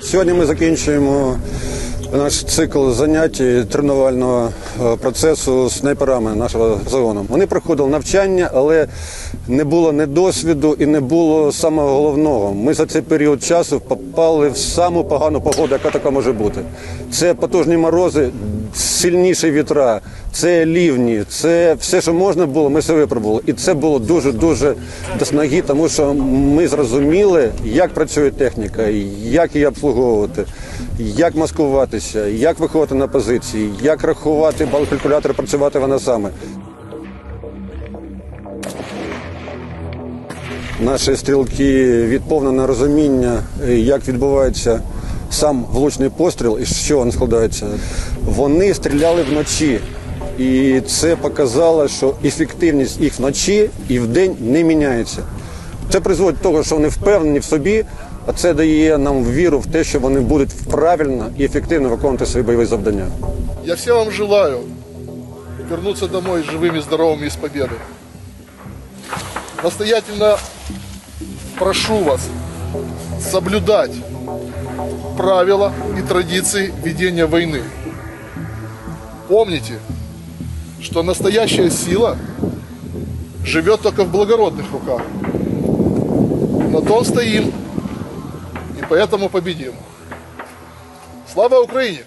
Сьогодні ми закінчуємо наш цикл занять тренувального е, процесу снайперами нашого загону. Вони проходили навчання, але не було ні досвіду і не було самого головного. Ми за цей період часу попали в саму погану погоду, яка така може бути. Це потужні морози, сильніші вітра, це лівні, це все, що можна було, ми все випробували. І це було дуже дуже до снаги, тому що ми зрозуміли, як працює техніка, як її обслуговувати, як маскуватися, як виходити на позиції, як рахувати бал калькулятора, працювати вона саме. Наші стрілки від повного розуміння, як відбувається сам влучний постріл і чого він складається. Вони стріляли вночі, і це показало, що ефективність їх вночі і вдень не міняється. Це призводить до того, що вони впевнені в собі, а це дає нам віру в те, що вони будуть правильно і ефективно виконувати свої бойові завдання. Я всем вам желаю вернуться домой живыми, здоровыми и с победой. Настоятельно прошу вас соблюдать правила и традиции ведения войны. Помните, что настоящая сила живет только в благородных руках. На том стоим и поэтому победим. Слава Украине!